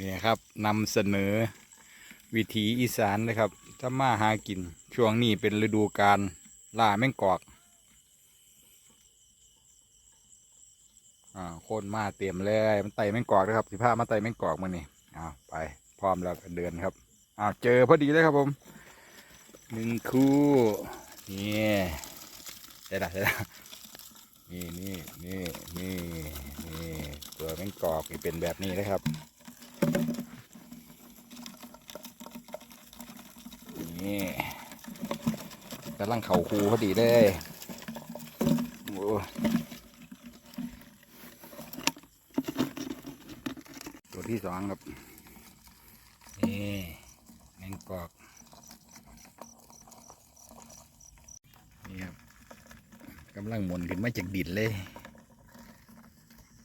นี่ครับนำเสนอวิถีอีสานนะครับถ้ามาหากินช่วงนี้เป็นฤดูกาลล่าแมงกอกอ่าโคนมาเตรียมเลยมันไต่แมงกอกนะครับสิพามาไต่แมงกอกมันนี่เอาไปพร้อมแล้วเดินครับอ้าวเจอพอดีเลยครับผมหนึ่งคู่นี่ได้ละได้ละนี่นี่นี่นี่นี่ตัวแมงกอกนี่เป็นแบบนี้นะครับ นี่กำลังเข่าคูพอดีเลยโอ้ตัวที่สองครับ นี่แมงกอก นี่ครับกำลังหมุนขึ้นมาจากดินเลย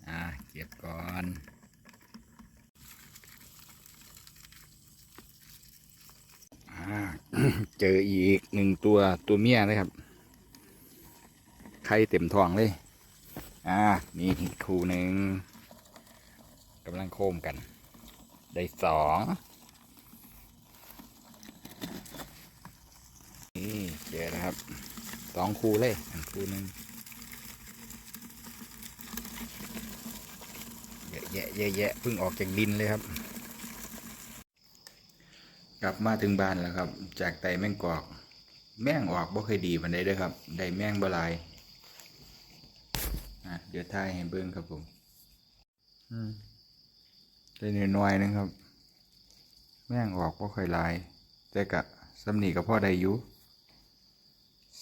อ่า เก็บก่อน อ่า เจออีกหนึ่งตัวตัวเมียนะครับ ไข่เต็มท้องเลย อ่านี่อีกคู่หนึ่งกำลังโค้มกัน ได้สองนี่เจอนะครับ สองคู่เลยอันคู่หนึ่งเยอะแยะเยอะแยะเพิ่งออกจากดินเลยครับ กลับมาถึงบ้านแล้วครับ จากไตแมงกอก แม่งออกบ่เคยดีมันได้เด้อครับ ได้แม่งบลายอะเดี๋ยวท่ายให้เบิ้งครับผมอืมได้น้อยนึงครับ แม่งออกบ่ค่อยลาย แต่กะสำนีกับพ่อได้ยู่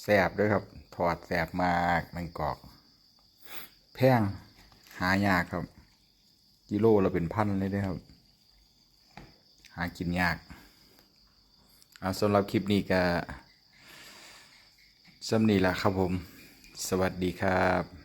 แสบด้วยครับ ถอดแสบมากแมงกอก แพงหายากครับ กิโลละเป็นพันเลยเด้ครับ หากินยาก เอาสำหรับคลิปนี้ก็สำนีละครับผม สวัสดีครับ